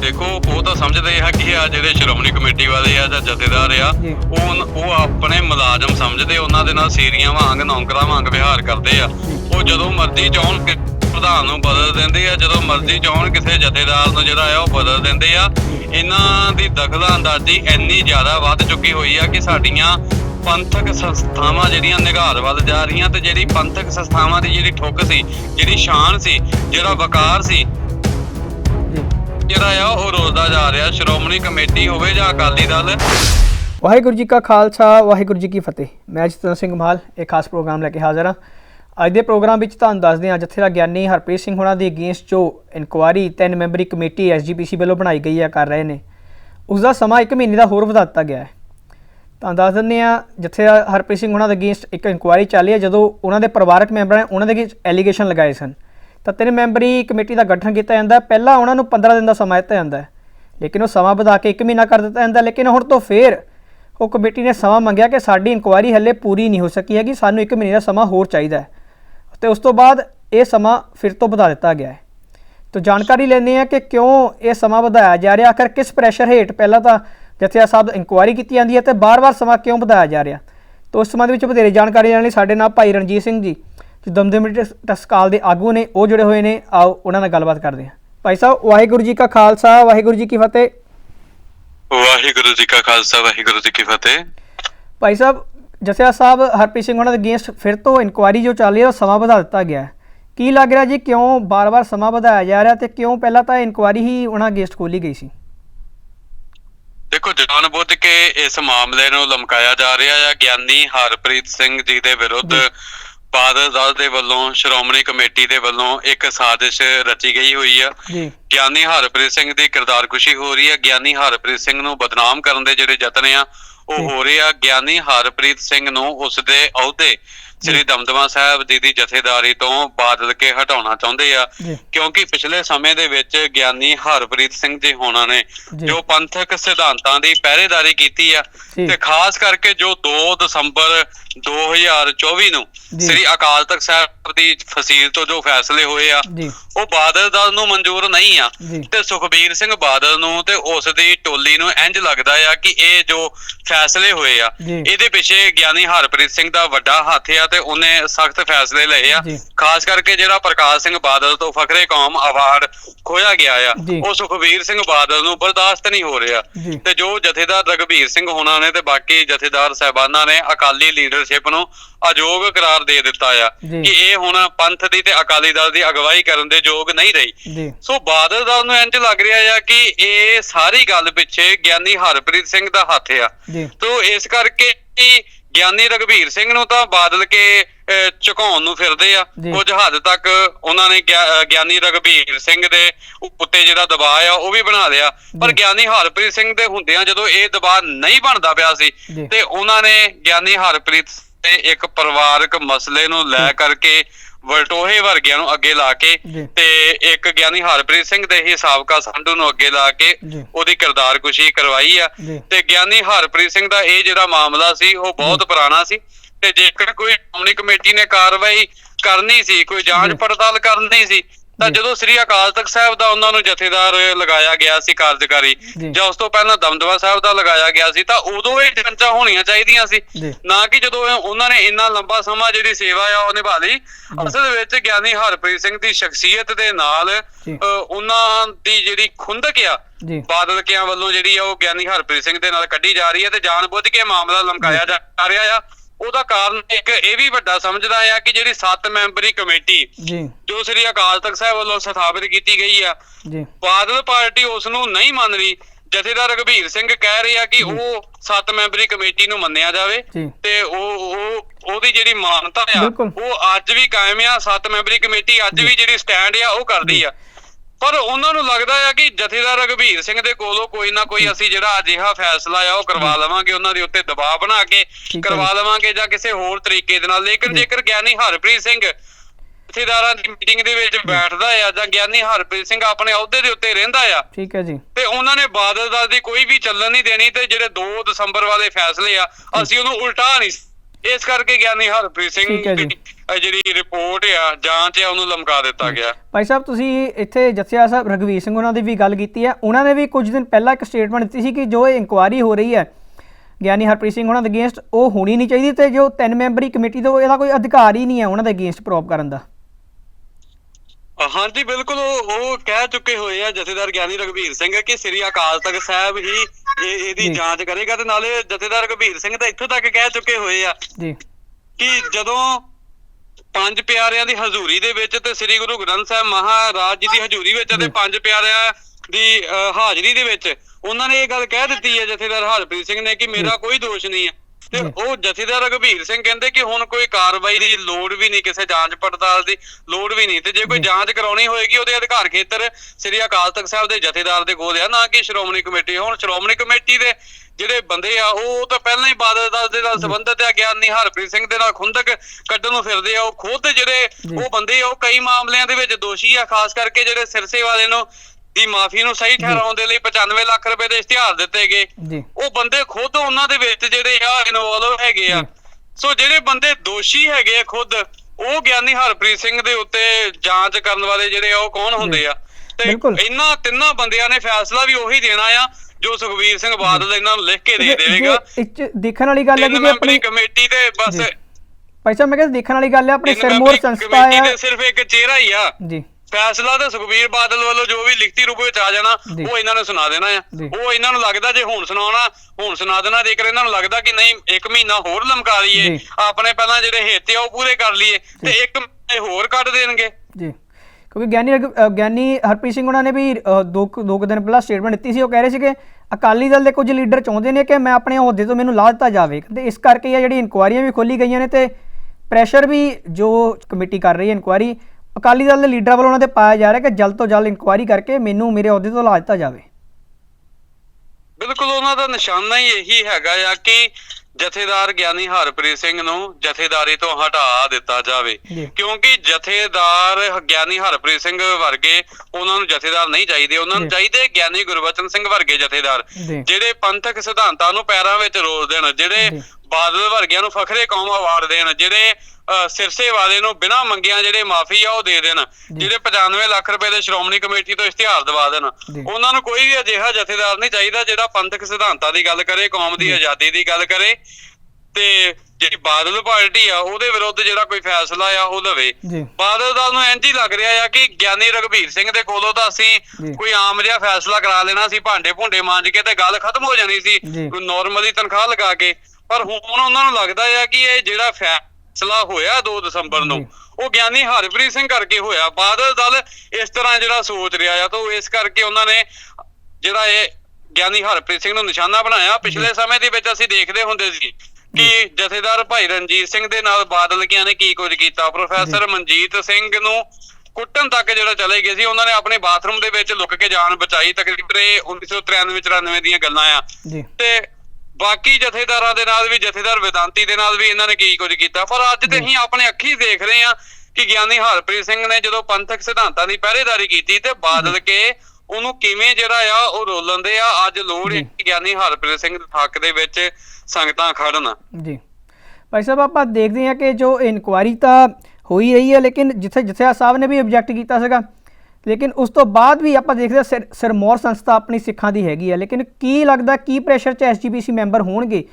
ਦੇਖੋ ਉਹ ਤਾਂ ਸਮਝਦੇ ਆ ਕਿ ਆ ਜਿਹੜੇ ਸ਼੍ਰੋਮਣੀ ਕਮੇਟੀ ਵਾਲੇ ਆ ਜਾਂ ਜਥੇਦਾਰ ਆ। ਉਹ ਉਹ ਆਪਣੇ ਮੁਲਾਜ਼ਮ ਸਮਝਦੇ ਉਹਨਾਂ ਦੇ ਨਾਲ ਸੀਰੀਆਂ ਵਾਂਗ ਨੌਕਰਾਂ ਵਾਂਗ ਵਿਹਾਰ ਕਰਦੇ ਆ। ਉਹ ਜਦੋਂ ਮਰਜ਼ੀ ਚਾਹਣ ਪ੍ਰਧਾਨ ਨੂੰ ਬਦਲ ਦਿੰਦੇ ਆ, ਜਦੋਂ ਮਰਜ਼ੀ ਚਾਹਣ ਕਿਸੇ ਜਥੇਦਾਰ ਨੂੰ ਜਿਹੜਾ ਆ ਉਹ ਬਦਲ ਦਿੰਦੇ ਆ। ਇਹਨਾਂ ਦੀ ਦਖਲ ਇੰਨੀ ਜ਼ਿਆਦਾ ਵੱਧ ਚੁੱਕੀ ਹੋਈ ਆ ਕਿ ਸਾਡੀਆਂ ਪੰਥਕ ਸੰਸਥਾਵਾਂ ਜਿਹੜੀਆਂ ਨਿਗਾਰ ਵੱਲ ਜਾ ਰਹੀਆਂ ਤੇ ਜਿਹੜੀ ਪੰਥਕ ਸੰਸਥਾਵਾਂ ਦੀ ਜਿਹੜੀ ਠੁੱਕ ਸੀ, ਜਿਹੜੀ ਸ਼ਾਨ ਸੀ, ਜਿਹੜਾ ਵਕਾਰ ਸੀ, ਜਿਹੜਾ ਆ ਉਹ ਰੋਲਦਾ ਜਾ ਰਿਹਾ। ਸ਼੍ਰੋਮਣੀ ਕਮੇਟੀ ਹੋਵੇ ਜਾਂ ਅਕਾਲੀ ਦਲ। ਵਾਹਿਗੁਰੂ ਜੀ ਕਾ ਖਾਲਸਾ, ਵਾਹਿਗੁਰੂ ਜੀ ਕੀ ਫਤਿਹ। ਮੈਂ ਜਤਨ ਸਿੰਘ ਮਾਲ, ਇਹ ਖਾਸ ਪ੍ਰੋਗਰਾਮ ਲੈ ਕੇ ਹਾਜ਼ਰ ਹਾਂ। ਅੱਜ ਦੇ ਪ੍ਰੋਗਰਾਮ ਵਿੱਚ ਤੁਹਾਨੂੰ ਦੱਸਦੇ ਹਾਂ ਜਥੇਦਾਰ ਗਿਆਨੀ ਹਰਪ੍ਰੀਤ ਸਿੰਘ ਹੋਣਾ ਦੀ ਅਗੇਂਸਟ ਜੋ ਇਨਕੁਆਇਰੀ ਤਿੰਨ ਮੈਂਬਰੀ ਕਮੇਟੀ ਐਸਜੀਪੀਸੀ ਵੱਲੋਂ ਬਣਾਈ ਗਈ ਹੈ ਕਰ ਰਹੇ ਨੇ। ਉਸ ਦਾ ਸਮਾਂ 1 ਮਹੀਨੇ ਦਾ ਹੋਰ ਵਧਾ ਦਿੱਤਾ ਗਿਆ ਹੈ। ਤੁਹਾਨੂੰ ਦੱਸ ਦਿੰਦੇ ਹਾਂ ਜਥੇਦਾਰ ਹਰਪ੍ਰੀਤ ਸਿੰਘ ਹੋਣਾ ਦੇ ਅਗੇਂਸਟ ਇੱਕ ਇਨਕੁਆਇਰੀ ਚੱਲੀ ਹੈ, ਜਦੋਂ ਉਹਨਾਂ ਦੇ ਪਰਿਵਾਰਕ ਮੈਂਬਰਾਂ ਨੇ ਉਹਨਾਂ ਦੇ ਅਗੇਂਸਟ ਐਲੀਗੇਸ਼ਨ ਲਗਾਏ ਸਨ। ਤਾਂ ਤਿੰਨ ਮੈਂਬਰੀ ਕਮੇਟੀ ਦਾ ਗਠਨ ਕੀਤਾ ਜਾਂਦਾ ਪਹਿਲਾਂ ਉਹਨਾਂ ਨੂੰ 15 ਦਿਨ ਦਾ ਸਮਾਂ ਦਿੱਤਾ ਜਾਂਦਾ ਲੇਕਿਨ ਉਹ ਸਮਾਂ ਵਧਾ ਕੇ 1 ਮਹੀਨਾ ਕਰ ਦਿੱਤਾ ਜਾਂਦਾ ਲੇਕਿਨ ਹੁਣ ਤੋਂ ਫੇਰ ਉਹ ਕਮੇਟੀ ਨੇ ਸਮਾਂ ਮੰਗਿਆ ਕਿ ਸਾਡੀ ਇਨਕੁਆਇਰੀ ਹੱਲੇ ਪੂਰੀ ਨਹੀਂ ਹੋ ਸਕੀ ਹੈਗੀ। ਸਾਨੂੰ 1 ਮਹੀਨੇ ਦਾ ਸਮਾਂ ਹੋਰ ਚਾਹੀਦਾ ਹੈ। ਤੇ ਉਸ ਤੋਂ ਬਾਅਦ ਇਹ ਸਮਾਂ ਫਿਰ ਤੋਂ ਵਧਾ ਦਿੱਤਾ ਗਿਆ ਹੈ। ਤੋ ਜਾਣਕਾਰੀ ਲੈਣੀ ਹੈ ਕਿ ਕਿਉਂ ਇਹ ਸਮਾਂ ਵਧਾਇਆ ਜਾ ਰਿਹਾ ਆਖਰ ਕਿਸ ਪ੍ਰੈਸ਼ਰ ਹੇਠ ਪਹਿਲਾਂ ਤਾਂ ਜਥੇਦਾਰ ਸਾਹਿਬ ਇਨਕੁਆਇਰੀ ਕੀਤੀ ਜਾਂਦੀ ਹੈ ਤੇ ਬਾਰ-ਬਾਰ ਸਮਾਂ ਕਿਉਂ ਵਧਾਇਆ ਜਾ ਰਿਹਾ? ਤੋ ਇਸ ਸੰਬੰਧ ਵਿੱਚ ਵਧੇਰੇ ਜਾਣਕਾਰੀ ਲੈਣ ਲਈ ਸਾਡੇ ਨਾਲ ਭਾਈ ਰਣਜੀਤ ਸਿੰਘ ਜੀ ਜੋ ਦਮਦਮੀ ਟਸਕਾਲ ਦੇ ਆਗੂ ਨੇ ਉਹ ਜੁੜੇ ਹੋਏ ਨੇ। ਆਓ ਉਹਨਾਂ ਨਾਲ ਗੱਲਬਾਤ ਕਰਦੇ ਹਾਂ। ਭਾਈ ਸਾਹਿਬ ਵਾਹਿਗੁਰੂ ਜੀ ਕਾ ਖਾਲਸਾ ਵਾਹਿਗੁਰੂ ਜੀ ਕੀ ਫਤਿਹ। ਵਾਹਿਗੁਰੂ ਜੀ ਕਾ ਖਾਲਸਾ ਵਾਹਿਗੁਰੂ ਜੀ ਕੀ ਫਤਿਹ। ਭਾਈ ਸਾਹਿਬ ਜਥੇਦਾਰ ਸਾਹਿਬ ਹਰਪ੍ਰੀਤ ਸਿੰਘ ਉਹਨਾਂ ਦੇ ਅਗੇਂਸਟ ਫਿਰ ਤੋਂ ਇਨਕੁਆਇਰੀ ਜੋ ਚੱਲ ਰਹੀ ਹੈ ਉਹ ਸਮਾਂ ਵਧਾ ਦਿੱਤਾ ਗਿਆ ਹੈ। ਕੀ ਲੱਗ ਰਿਹਾ ਜੀ ਕਿਉਂ ਬਾਰ-ਬਾਰ ਸਮਾਂ ਵਧਾਇਆ ਜਾ ਰਿਹਾ ਤੇ ਕਿਉਂ ਪਹਿਲਾਂ ਤਾਂ ਇਨਕੁਆਇਰੀ ਹੀ ਉਹਨਾਂ ਅਗੇਂਸਟ ਖੋਲੀ ਗਈ ਸੀ? ਦੇਖੋ ਜਾਣ ਬੁੱਝ ਕੇ ਇਸ ਮਾਮਲੇ ਨੂੰ ਲਮਕਾਇਆ ਜਾ ਰਿਹਾ ਹੈ। ਗਿਆਨੀ ਹਰਪ੍ਰੀਤ ਸਿੰਘ ਜੀ ਦੇ ਵਿਰੁੱਧ। ਬਾਦਲ ਦਲ ਦੇ ਵੱਲੋਂ ਸ਼੍ਰੋਮਣੀ ਕਮੇਟੀ ਦੇ ਵੱਲੋਂ ਇੱਕ ਸਾਜ਼ਿਸ਼ ਰਚੀ ਗਈ ਹੋਈ ਆ। ਜੀ। ਗਿਆਨੀ ਹਰਪ੍ਰੀਤ ਸਿੰਘ ਦੀ ਕਿਰਦਾਰਕੁਸ਼ੀ ਹੋ ਰਹੀ ਹੈ। ਗਿਆਨੀ ਹਰਪ੍ਰੀਤ ਸਿੰਘ ਨੂੰ ਬਦਨਾਮ ਕਰਨ ਦੇ ਜਿਹੜੇ ਯਤਨ ਆ ਉਹ। ਹੋ ਰਹੇ ਗਿਆਨੀ ਹਰਪ੍ਰੀਤ ਸਿੰਘ ਨੂੰ ਉਸ ਦੇ ਅਹੁਦੇ ਸ੍ਰੀ ਦਮਦਮਾ ਸਾਹਿਬ ਜੀ ਦੀ ਜਥੇਦਾਰੀ ਤੋਂ ਬਾਦਲ ਕੇ ਹਟਾਉਣਾ ਚਾਹੁੰਦੇ ਆ ਕਿਉਂਕਿ ਪਿਛਲੇ ਸਮੇਂ ਦੇ ਵਿੱਚ ਗਿਆਨੀ ਹਰਪ੍ਰੀਤ ਸਿੰਘ ਜੀ ਹੋਣਾ ਨੇ ਜੀ। ਪੰਥਕ ਸਿਧਾਂਤਾਂ ਦੀ ਪਹਿਰੇਦਾਰੀ ਕੀਤੀ ਆ। ਤੇ ਖਾਸ ਕਰਕੇ ਜੋ 2 ਦਸੰਬਰ 2024 ਨੂੰ। ਸ੍ਰੀ ਅਕਾਲ ਤਖਤ ਸਾਹਿਬ ਦੀ ਫਸੀਲ ਤੋਂ ਜੋ ਫੈਸਲੇ ਹੋਏ ਆ ਉਹ ਬਾਦਲ ਦਲ ਨੂੰ ਮਨਜ਼ੂਰ ਨਹੀਂ ਆ ਤੇ ਸੁਖਬੀਰ ਸਿੰਘ ਬਾਦਲ ਨੂੰ ਤੇ ਉਸ ਦੀ ਟੋਲੀ ਨੂੰ ਇੰਜ ਲੱਗਦਾ ਆ ਕਿ ਇਹ ਜੋ ਫੈਸਲੇ ਹੋਏ ਆ। ਇਹਦੇ ਪਿੱਛੇ ਗਿਆਨੀ ਹਰਪ੍ਰੀਤ ਸਿੰਘ ਦਾ ਵੱਡਾ ਹੱਥ ਆ ਤੇ ਉਹਨੇ ਸਖਤ ਫੈਸਲੇ ਲਏ ਆ। ਜੀ। ਖਾਸ ਕਰਕੇ ਜਿਹੜਾ ਪ੍ਰਕਾਸ਼ ਸਿੰਘ ਬਾਦਲ ਤੋਂ ਫਖਰੇ ਕੌਮ ਅਵਾਰਡ ਖੋਇਆ ਗਿਆ ਆ ਜੀ। ਉਹ ਸੁਖਬੀਰ ਸਿੰਘ ਬਾਦਲ ਨੂੰ ਬਰਦਾਸ਼ਤ ਨਹੀਂ ਹੋ ਰਿਹਾ। ਜੀ। ਤੇ ਜੋ ਜਥੇਦਾਰ ਰਗਵੀਰ ਸਿੰਘ ਹੋਣਾ ਨੇ ਤੇ ਬਾਕੀ ਜਥੇਦਾਰ ਸਹਿਬਾਨਾਂ ਨੇ ਅਕਾਲੀ ਲੀਡਰਸ਼ਿਪ ਨੂੰ ਅਯੋਗ ਕਰਾਰ ਦੇ ਦਿੱਤਾ ਆ ਜੀ। ਕਿ ਇਹ ਹੁਣ ਪੰਥ ਦੀ ਤੇ ਅਕਾਲੀ ਦਲ ਦੀ ਅਗਵਾਈ ਕਰਨ ਦੇ ਯੋਗ ਨਹੀਂ ਰਹੀ। ਜੀ। ਸੋ ਬਾਦਲ ਦਲ ਨੂੰ ਇੰਜ ਲੱਗ ਰਿਹਾ ਆ ਕਿ ਇਹ ਸਾਰੀ ਗੱਲ ਪਿੱਛੇ ਗਿਆਨੀ ਹਰਪ੍ਰੀਤ ਸਿੰਘ ਦਾ ਹੱਥ ਆ। ਜੀ। ਤੋ ਇਸ ਕਰਕੇ ਹੀ ਗਿਆਨੀ ਰਗਵੀਰ ਸਿੰਘ ਨੂੰ ਤਾਂ ਬਾਦਲ ਕੇ ਝੁਕਾਉਣ ਨੂੰ ਫਿਰਦੇ ਆ। ਕੁਝ ਹੱਦ ਤੱਕ ਉਹਨਾਂ ਨੇ ਗਿਆਨੀ ਰਗਵੀਰ ਸਿੰਘ ਦੇ ਉੱਤੇ ਜਿਹੜਾ ਦਬਾਅ ਆ ਉਹ ਵੀ ਬਣਾ ਲਿਆ ਪਰ। ਗਿਆਨੀ ਹਰਪ੍ਰੀਤ ਸਿੰਘ ਦੇ ਹੁੰਦਿਆਂ ਜਦੋਂ ਇਹ ਦਬਾਅ ਨਹੀਂ ਬਣਦਾ ਪਿਆ ਸੀ। ਤੇ ਉਹਨਾਂ ਨੇ ਗਿਆਨੀ ਹਰਪ੍ਰੀਤ ਤੇ ਇੱਕ ਪਰਿਵਾਰਕ ਮਸਲੇ ਨੂੰ ਲੈ ਕਰਕੇ ਵਲਟੋਹੇ ਵਰਗਿਆਂ ਨੂੰ ਅੱਗੇ ਲਾ ਕੇ ਤੇ ਇੱਕ ਗਿਆਨੀ ਹਰਪ੍ਰੀਤ ਸਿੰਘ ਤੇ ਹੀ ਸਾਬਕਾ ਸੰਧੂ ਨੂੰ ਅੱਗੇ ਲਾ ਕੇ ਉਹਦੀ ਕਿਰਦਾਰਕੁਸ਼ੀ ਕਰਵਾਈ ਆ। ਤੇ ਗਿਆਨੀ ਹਰਪ੍ਰੀਤ ਸਿੰਘ ਦਾ ਇਹ ਜਿਹੜਾ ਮਾਮਲਾ ਸੀ ਉਹ ਬਹੁਤ ਪੁਰਾਣਾ ਸੀ। ਤੇ ਜੇਕਰ ਕੋਈ ਸ਼੍ਰੋਮਣੀ ਕਮੇਟੀ ਨੇ ਕਾਰਵਾਈ ਕਰਨੀ ਸੀ ਕੋਈ ਜਾਂਚ। ਪੜਤਾਲ ਕਰਨੀ ਸੀ ਤਾਂ। ਜਦੋਂ ਸ੍ਰੀ ਅਕਾਲ ਤਖਤ ਸਾਹਿਬ ਦਾ ਉਹਨਾਂ ਨੂੰ ਜਥੇਦਾਰ ਲਗਾਇਆ ਗਿਆ ਸੀ ਕਾਰਜਕਾਰੀ ਜੀ। ਉਸ ਤੋਂ ਪਹਿਲਾਂ ਦਮਦਮਾ ਸਾਹਿਬ ਦਾ ਲਗਾਇਆ ਗਿਆ ਸੀ ਤਾਂ ਉਦੋਂ ਇਹ ਜਾਂਚਾਂ ਹੋਣੀਆਂ ਚਾਹੀਦੀਆਂ ਸੀ। ਨਾ ਕਿ ਜਦੋਂ ਉਹਨਾਂ ਨੇ ਇੰਨਾ ਲੰਬਾ ਸਮਾਂ ਜਿਹੜੀ ਸੇਵਾ ਆ ਉਹ ਨਿਭਾ ਲਈ ਅਸਲ ਵਿੱਚ ਗਿਆਨੀ ਹਰਪ੍ਰੀਤ ਸਿੰਘ ਦੀ ਸ਼ਖਸੀਅਤ ਦੇ ਨਾਲ ਉਹਨਾਂ ਦੀ ਜਿਹੜੀ ਖੁੰਦਕ ਆ ਬਾਦਲ ਕਿਆਂ ਵੱਲੋਂ ਜਿਹੜੀ ਆ ਉਹ ਗਿਆਨੀ ਹਰਪ੍ਰੀਤ ਸਿੰਘ ਦੇ ਨਾਲ ਕੱਢੀ ਜਾ ਰਹੀ ਹੈ ਤੇ ਜਾਣਬੁੱਝ ਕੇ ਮਾਮਲਾ ਲਮਕਾਇਆ ਜਾ ਰਿਹਾ ਆ। ਉਹਦਾ ਕਾਰਨ ਇੱਕ ਇਹ ਵੀ ਵੱਡਾ ਸਮਝਦਾ ਆ ਕਿ ਜਿਹੜੀ 7 ਮੈਂਬਰੀ ਕਮੇਟੀ ਜੀ। ਜੋ ਸ੍ਰੀ ਅਕਾਲ ਤਖਤ ਸਾਹਿਬ ਵੱਲੋਂ ਸਥਾਪਿਤ ਕੀਤੀ ਗਈ ਆ ਜੀ। ਬਾਦਲ ਪਾਰਟੀ ਉਸ ਨੂੰ ਨਹੀਂ ਮੰਨ ਰਹੀ। ਜਥੇਦਾਰ ਰਘਬੀਰ ਸਿੰਘ ਕਹਿ ਰਹੇ ਆ ਕਿ ਉਹ 7 ਮੈਂਬਰੀ ਕਮੇਟੀ ਨੂੰ ਮੰਨਿਆ ਜਾਵੇ ਤੇ ਉਹ ਉਹ ਉਹਦੀ ਜਿਹੜੀ ਮਾਨਤਾ ਆ। ਉਹ ਅੱਜ ਵੀ ਕਾਇਮ ਆ। 7 ਮੈਂਬਰੀ ਕਮੇਟੀ ਅੱਜ ਵੀ ਜਿਹੜੀ ਸਟੈਂਡ ਆ ਉਹ ਕਰਦੀ ਆ। ਪਰ ਉਹਨਾਂ ਨੂੰ ਲੱਗਦਾ ਆ ਕਿ ਜਥੇਦਾਰ ਰਘਬੀਰ ਸਿੰਘ ਦੇ ਕੋਲੋਂ ਕੋਈ ਨਾ ਕੋਈ ਅਸੀਂ ਜਿਹੜਾ ਅਜਿਹਾ ਫੈਸਲਾ ਆ ਉਹ ਕਰਵਾ ਲਵਾਂਗੇ ਉਹਨਾਂ ਦੇ ਉੱਤੇ ਦਬਾਅ ਬਣਾ ਕੇ ਕਰਵਾ ਲਵਾਂਗੇ ਜਾਂ ਕਿਸੇ ਹੋਰ ਤਰੀਕੇ ਦੇ ਨਾਲ। ਲੇਕਿਨ। ਜੇਕਰ ਗਿਆਨੀ ਹਰਪ੍ਰੀਤ ਸਿੰਘ ਜਥੇਦਾਰਾਂ ਦੀ ਮੀਟਿੰਗ ਦੇ ਵਿੱਚ ਬੈਠਦਾ ਆ ਜਾਂ ਗਿਆਨੀ ਹਰਪ੍ਰੀਤ ਸਿੰਘ ਆਪਣੇ ਅਹੁਦੇ ਦੇ ਉੱਤੇ ਰਹਿੰਦਾ ਆ ਠੀਕ ਹੈ ਜੀ। ਤੇ ਉਹਨਾਂ ਨੇ ਬਾਦਲ ਦਲ ਦੀ ਕੋਈ ਵੀ ਚੱਲਣ ਨਹੀਂ ਦੇਣੀ ਤੇ ਜਿਹੜੇ 2 ਦਸੰਬਰ ਵਾਲੇ ਫੈਸਲੇ ਆ ਅਸੀਂ ਉਹਨੂੰ ਉਲਟਾ ਨਹੀਂ ਇਸ ਕਰਕੇ ਗਿਆਨੀ ਹਰਪ੍ਰੀਤ ਸਿੰਘ ਠੀਕ ਹੈ ਜੀ। ਦੀ ਅਹ ਜਿਹੜੀ ਰਿਪੋਰਟ ਆ ਜਾਂਚ ਆ ਉਹਨੂੰ ਲਮਕਾ ਦਿੱਤਾ ਗਿਆ ਭਾਈ ਸਾਹਿਬ ਤੁਸੀਂ ਇੱਥੇ ਜਥਿਆ ਸਾਹਿਬ ਰਗਵੀਰ ਸਿੰਘ ਉਹਨਾਂ ਦੀ ਵੀ ਗੱਲ ਕੀਤੀ ਹੈ ਉਹਨਾਂ ਨੇ ਵੀ ਕੁਝ ਦਿਨ ਪਹਿਲਾਂ ਇੱਕ ਸਟੇਟਮੈਂਟ ਦਿੱਤੀ ਸੀ ਕਿ ਜੋ ਇਹ ਇਨਕੁਆਇਰੀ ਹੋ ਰਹੀ ਹੈ ਗਿਆਨੀ ਹਰਪ੍ਰੀਤ ਸਿੰਘ ਉਹਨਾਂ ਦੇ ਅਗੇਂਸਟ ਉਹ ਹੋਣੀ ਨਹੀਂ ਚਾਹੀਦੀ ਤੇ ਜੋ ਤਿੰਨ ਮੈਂਬਰੀ ਕਮੇਟੀ ਦਾ ਇਹਦਾ ਕੋਈ ਅਧਿਕਾਰ ਹੀ ਨਹੀਂ ਹੈ ਉਹਨਾਂ ਦੇ ਅਗੇਂਸਟ ਪ੍ਰੋਪ ਕਰਨ ਦਾ ਹਾਂਜੀ ਬਿਲਕੁਲ ਉਹ ਉਹ ਕਹਿ ਚੁੱਕੇ ਹੋਏ ਆ ਜਥੇਦਾਰ ਗਿਆਨੀ ਰਘਬੀਰ ਸਿੰਘ ਕਿ ਸ੍ਰੀ ਅਕਾਲ ਤਖਤ ਸਾਹਿਬ ਹੀ ਇਹ ਇਹਦੀ। ਜਾਂਚ ਕਰੇਗਾ ਤੇ ਨਾਲੇ ਜਥੇਦਾਰ ਰਘਬੀਰ ਸਿੰਘ ਤਾਂ ਇੱਥੋਂ ਤੱਕ ਕਹਿ ਚੁੱਕੇ ਹੋਏ ਆ ਜੀ ਕਿ ਜਦੋਂ ਪੰਜ ਪਿਆਰਿਆਂ ਦੀ ਹਜ਼ੂਰੀ ਦੇ ਵਿੱਚ ਤੇ ਸ੍ਰੀ ਗੁਰੂ ਗ੍ਰੰਥ ਸਾਹਿਬ ਮਹਾਰਾਜ ਜੀ ਦੀ ਹਜ਼ੂਰੀ ਵਿੱਚ ਅਤੇ। ਪੰਜ ਪਿਆਰਿਆਂ ਦੀ ਹਾਜ਼ਰੀ ਦੇ ਵਿੱਚ ਉਹਨਾਂ ਨੇ ਇਹ ਗੱਲ ਕਹਿ ਦਿੱਤੀ ਹੈ ਜਥੇਦਾਰ ਹਰਪ੍ਰੀਤ ਸਿੰਘ ਨੇ ਕਿ ਮੇਰਾ ਕੋਈ ਦੋਸ਼ ਨਹੀਂ ਹੈ ਤੇ। ਉਹ ਜਥੇਦਾਰ ਰਘਬੀਰ ਸਿੰਘ ਕਹਿੰਦੇ ਕਿ ਹੁਣ ਕੋਈ ਕਾਰਵਾਈ ਦੀ ਲੋੜ ਵੀ ਨਹੀਂ ਕਿਸੇ ਜਾਂਚ ਪੜਤਾਲ ਦੀ ਲੋੜ ਵੀ ਨਹੀਂ ਤੇ ਜੇ ਕੋਈ। ਜਾਂਚ ਕਰਾਉਣੀ ਹੋਏਗੀ ਉਹਦੇ ਅਧਿਕਾਰ ਖੇਤਰ ਸ੍ਰੀ ਅਕਾਲ ਤਖਤ ਸਾਹਿਬ ਦੇ ਜਥੇਦਾਰ ਦੇ ਕੋਲ ਆ ਨਾ ਕਿ ਸ਼੍ਰੋਮਣੀ ਕਮੇਟੀ ਹੁਣ ਸ਼੍ਰੋਮਣੀ ਕਮੇਟੀ ਦੇ ਜਿਹੜੇ ਬੰਦੇ ਆ ਉਹ ਤਾਂ ਪਹਿਲਾਂ ਹੀ ਬਾਦਲ ਦਲ ਦੇ ਨਾਲ ਸੰਬੰਧਿਤ ਆ ਗਿਆਨੀ ਹਰਪ੍ਰੀਤ ਸਿੰਘ ਦੇ ਨਾਲ ਖੁੰਦਕ ਕੱਢਣ ਨੂੰ ਫਿਰਦੇ ਆ ਉਹ ਖੁਦ ਜਿਹੜੇ। ਉਹ ਬੰਦੇ ਆ ਉਹ ਕਈ ਮਾਮਲਿਆਂ ਦੇ ਵਿੱਚ ਦੋਸ਼ੀ ਆ ਖਾਸ ਕਰਕੇ ਜਿਹੜੇ ਸਿਰਸੇ ਵਾਲੇ ਨੂੰ ਦੀ ਮਾਫੀ ਨੂੰ ਸਹੀ ਠਹਿਰਾਉਣ ਦੇ ਲਈ 95 ਲੱਖ ਰੁਪਏ ਦੇ ਇਸ਼ਤਿਹਾਰ ਦਿੱਤੇ ਗਏ। ਉਹ ਬੰਦੇ ਖੁਦ ਉਹਨਾਂ ਦੇ ਵਿੱਚ ਜਿਹੜੇ ਆ ਇਨਵੋਲਵ ਹੈਗੇ ਆ। ਸੋ ਜਿਹੜੇ ਬੰਦੇ ਦੋਸ਼ੀ ਹੈਗੇ ਆ ਖੁਦ ਉਹ ਗਿਆਨੀ ਹਰਪ੍ਰੀਤ ਸਿੰਘ ਦੇ ਉੱਤੇ ਜਾਂਚ ਕਰਨ ਵਾਲੇ ਜਿਹੜੇ ਆ ਉਹ ਕੌਣ ਹੁੰਦੇ ਆ? ਤੇ। ਇਹਨਾਂ ਤਿੰਨਾਂ ਬੰਦਿਆਂ ਨੇ ਫੈਸਲਾ ਵੀ ਉਹੀ ਦੇਣਾ ਆ ਜੋ ਸੁਖਵੀਰ ਸਿੰਘ ਬਾਦਲ ਇਹਨਾਂ ਨੂੰ ਲਿਖ ਕੇ ਦੇ ਦੇਵੇਗਾ। ਦੇਖਣ ਵਾਲੀ ਗੱਲ ਹੈ ਕਿ ਜੇ ਆਪਣੀ ਕਮੇਟੀ ਤੇ ਬਸ। ਭਾਈ ਸਾਹਿਬ ਮੈਂ ਕਿਹਾ ਦੇਖਣ ਵਾਲੀ ਗੱਲ ਹੈ ਆਪਣੀ ਸਿਰਮੌਰ ਸੰਸਥਾ ਕਮੇਟੀ ਹੈ। ਦੇ ਸਿਰਫ ਇੱਕ ਚਿਹਰਾ ਹੀ ਆ। ਜੀ। ਫੈਸਲਾ ਤਾਂ ਸੁਖਬੀਰ ਬਾਦਲ ਵੱਲੋਂ ਜੋ ਵੀ ਲਿਖਤੀ ਰੂਪ ਵਿੱਚ ਆ ਜਾਣਾ। ਉਹ ਇਹਨਾਂ ਨੇ ਸੁਣਾ ਦੇਣਾ ਆ। ਉਹ ਇਹਨਾਂ ਨੂੰ ਲੱਗਦਾ ਜੇ ਹੁਣ ਸੁਣਾਉਣਾ ਹੁਣ ਸੁਣਾ ਦੇਣਾ ਜੇਕਰ ਇਹਨਾਂ ਨੂੰ ਲੱਗਦਾ ਕਿ ਨਹੀਂ ਇੱਕ ਮਹੀਨਾ ਹੋਰ ਲਮਕਾ ਲਈਏ। ਆਪਣੇ ਪਹਿਲਾਂ ਜਿਹੜੇ ਹਿੱਤੇ ਆ ਉਹ ਪੂਰੇ ਕਰ ਲਈਏ ਤੇ। ਇੱਕ ਮਹੀਨੇ ਹੋਰ ਕੱਢ ਦੇਣਗੇ ਜੀ ਕਿਉਂਕਿ ਗਿਆਨੀ ਗਿਆਨੀ ਹਰਪ੍ਰੀਤ ਸਿੰਘ ਉਹਨਾਂ ਨੇ ਵੀ ਦੋ ਦੋ ਦਿਨ ਪਹਿਲਾਂ ਸਟੇਟਮੈਂਟ ਦਿੱਤੀ ਸੀ ਉਹ ਕਹਿ ਰਹੇ ਸੀ ਕਿ ਅਕਾਲੀ ਦਲ ਦੇ ਕੁਝ ਲੀਡਰ ਚਾਹੁੰਦੇ ਨੇ ਕਿ ਮੈਂ ਆਪਣੇ ਅਹੁਦੇ ਤੋਂ ਮੈਨੂੰ ਲਾ ਦਿੱਤਾ ਜਾਵੇ ਤੇ ਇਸ ਕਰਕੇ ਇਹ ਜਿਹੜੀ ਇਨਕੁਆਇਰੀਆਂ ਵੀ ਖੋਲੀ ਗਈਆਂ ਨੇ ਤੇ ਪ੍ਰੈਸ਼ਰ ਵੀ ਜੋ ਕਮੇਟੀ ਕਰ ਰਹੀ ਹੈ ਇਨਕੁਆਇਰੀ ਅਕਾਲੀ ਦਲ ਦੇ ਲੀਡਰਾਂ ਵੱਲੋਂ ਉਹਨਾਂ ਤੇ ਪਾਇਆ ਜਾ ਰਿਹਾ ਕਿ ਜਲਦ ਤੋਂ ਜਲਦ ਇਨਕੁਆਇਰੀ ਕਰਕੇ ਮੈਨੂੰ ਮੇਰੇ ਅਹੁਦੇ ਤੋਂ ਲਾ ਦਿੱਤਾ ਜਾਵੇ ਬਿਲਕੁਲ ਉਹਨਾਂ ਦਾ ਨਿਸ਼ਾਨਾ ਹੀ ਇਹੀ ਹੈਗਾ ਆ ਕਿ ਜਥੇਦਾਰ ਗਿਆਨੀ ਹਰਪ੍ਰੀਤ ਸਿੰਘ ਨੂੰ ਜਥੇਦਾਰੀ ਤੋਂ ਹਟਾ ਦਿੱਤਾ ਜਾਵੇ। ਕਿਉਂਕਿ ਜਥੇਦਾਰ ਗਿਆਨੀ ਹਰਪ੍ਰੀਤ ਸਿੰਘ ਵਰਗੇ ਉਹਨਾਂ ਨੂੰ ਜਥੇਦਾਰ ਨਹੀਂ ਚਾਹੀਦੇ ਉਹਨਾਂ ਨੂੰ। ਚਾਹੀਦੇ ਗਿਆਨੀ ਗੁਰਬਚਨ ਸਿੰਘ ਵਰਗੇ ਜਥੇਦਾਰ ਜਿਹੜੇ ਪੰਥਕ ਸਿਧਾਂਤਾਂ ਨੂੰ ਪੈਰਾਂ ਵਿੱਚ ਰੋਲ ਦੇਣ ਜਿਹੜੇ। ਬਾਦਲ ਵਰਗਿਆਂ ਨੂੰ ਫਖਰੇ ਕੌਮ ਅਵਾਰਡ ਦੇਣ ਜਿਹੜੇ ਸਿਰਸੇ ਵਾਲੇ ਨੂੰ ਬਿਨਾਂ ਮੰਗਿਆਂ ਜਿਹੜੇ ਮਾਫੀ ਆ ਉਹ ਦੇ ਦੇਣ। ਜਿਹੜੇ 95 ਲੱਖ ਰੁਪਏ ਦੇ ਸ਼੍ਰੋਮਣੀ ਕਮੇਟੀ ਤੋਂ ਇਸ਼ਤਿਹਾਰ ਦਵਾ ਦੇਣ। ਉਹਨਾਂ ਨੂੰ ਕੋਈ ਵੀ ਅਜਿਹਾ ਜਥੇਦਾਰ ਨਹੀਂ ਚਾਹੀਦਾ ਜਿਹੜਾ ਪੰਥਕ ਸਿਧਾਂਤਾਂ ਦੀ ਗੱਲ ਕਰੇ ਕੌਮ ਦੀ ਆਜ਼ਾਦੀ ਦੀ ਗੱਲ ਕਰੇ ਤੇ ਜਿਹੜੀ ਬਾਦਲ ਪਾਰਟੀ ਆ ਉਹਦੇ ਵਿਰੁੱਧ ਜਿਹੜਾ ਕੋਈ ਫੈਸਲਾ ਆ ਉਹ ਲਵੇ ਬਾਦਲ ਦਲ ਨੂੰ ਇੰਜ ਹੀ ਲੱਗ ਰਿਹਾ ਆ ਕਿ ਗਿਆਨੀ ਰਘਬੀਰ ਸਿੰਘ ਦੇ ਕੋਲੋਂ ਤਾਂ। ਅਸੀਂ ਕੋਈ ਆਮ ਜਿਹਾ ਫੈਸਲਾ ਕਰਾ ਲੈਣਾ ਸੀ ਭਾਂਡੇ ਭੁੰਡੇ ਮਾਂਜ ਕੇ ਤੇ ਗੱਲ ਖਤਮ ਹੋ ਜਾਣੀ ਸੀ। ਕੋਈ ਨਾਰਮਲੀ ਤਨਖਾਹ ਲਗਾ ਕੇ ਪਰ ਹੁਣ ਉਹਨਾਂ ਨੂੰ ਲੱਗਦਾ ਆ ਕਿ ਇਹ ਜਿਹੜਾ ਫੈਸਲਾ ਹੋਇਆ 2 ਦਸੰਬਰ ਨੂੰ। ਉਹ ਗਿਆਨੀ ਹਰਪ੍ਰੀਤ ਸਿੰਘ ਕਰਕੇ ਹੋਇਆ। ਬਾਦਲ ਦਲ ਇਸ ਤਰ੍ਹਾਂ ਜਿਹੜਾ ਸੋਚ ਰਿਹਾ ਆ ਤਾਂ ਉਹ ਇਸ ਕਰਕੇ ਉਹਨਾਂ ਨੇ ਜਿਹੜਾ ਇਹ ਗਿਆਨੀ ਹਰਪ੍ਰੀਤ ਸਿੰਘ ਨੂੰ ਨਿਸ਼ਾਨਾ ਬਣਾਇਆ। ਪਿਛਲੇ ਸਮੇਂ ਦੇ ਵਿੱਚ ਅਸੀਂ ਦੇਖਦੇ ਹੁੰਦੇ ਸੀ ਕਿ ਜਥੇਦਾਰ ਭਾਈ ਰਣਜੀਤ ਸਿੰਘ ਦੇ ਨਾਲ ਬਾਦਲ ਕਿਆਂ ਨੇ ਕੀ ਕੁਝ ਕੀਤਾ। ਪ੍ਰੋਫੈਸਰ ਮਨਜੀਤ ਸਿੰਘ ਨੂੰ ਕੁੱਟਣ ਤੱਕ ਜਿਹੜਾ ਚਲੇ ਗਏ ਸੀ ਉਹਨਾਂ ਨੇ ਆਪਣੇ ਬਾਥਰੂਮ ਦੇ ਵਿੱਚ ਲੁੱਕ ਕੇ ਜਾਨ ਬਚਾਈ। ਤਕਰੀਬਨ ਇਹ 1993 94 ਦੀਆਂ ਗੱਲਾਂ ਆ। ਤੇ ਬਾਕੀ ਜਥੇਦਾਰਾਂ ਦੇ ਨਾਲ ਵੀ ਜਥੇਦਾਰ ਵਿਦਾਂਤੀ ਦੇ ਨਾਲ ਵੀ ਇਹਨਾਂ ਨੇ ਕੀ ਕੁਝ ਕੀਤਾ? ਪਰ ਅੱਜ ਤੇ ਅਸੀਂ ਆਪਣੇ ਅੱਖੀ ਦੇਖ ਰਹੇ ਹਾਂ ਕਿ ਗਿਆਨੀ ਹਰਪ੍ਰੀਤ ਸਿੰਘ ਨੇ ਜਦੋਂ ਪੰਥਕ ਸਿਧਾਂਤਾਂ ਦੀ ਪਹਿਰੇਦਾਰੀ ਕੀਤੀ ਤੇ ਬਾਦਲ ਕੇ ਉਹਨੂੰ ਕਿਵੇਂ ਜਿਹੜਾ ਆ ਉਹ ਰੋਲਣ ਦੇ ਆ? ਅੱਜ ਲੋੜ ਹੈ ਕਿ ਗਿਆਨੀ ਹਰਪ੍ਰੀਤ ਸਿੰਘ ਦੇ ਹੱਕ ਦੇ ਵਿੱਚ ਸੰਗਤਾਂ ਖੜਨ। ਜੀ। ਭਾਈ ਸਾਹਿਬ ਆਪਾਂ ਦੇਖਦੇ ਹਾਂ ਕਿ ਜੋ ਇਨਕੁਆਇਰੀ ਤਾਂ ਹੋਈ ਰਹੀ ਹੈ ਲੇਕਿਨ ਜਿੱਥੇ ਜਥਿਆ ਸਾਹਿਬ ਨੇ ਵੀ ਆਬਜੈਕਟ ਕੀਤਾ ਸੀਗਾ ਲੇਕਿਨ ਉਸ ਤੋਂ ਬਾਅਦ ਵੀ ਆਪਾਂ ਦੇਖਦੇ ਹਾਂ ਸਿਰ- ਸਿਰਮੌਰ ਸੰਸਥਾ ਆਪਣੀ ਸਿੱਖਾਂ ਦੀ ਹੈਗੀ ਹੈ ਲੇਕਿਨ ਕੀ ਲੱਗਦਾ ਕੀ ਪ੍ਰੈਸ਼ਰ 'ਚ ਐਸਜੀਪੀਸੀ ਮੈਂਬਰ ਹੋਣਗੇ?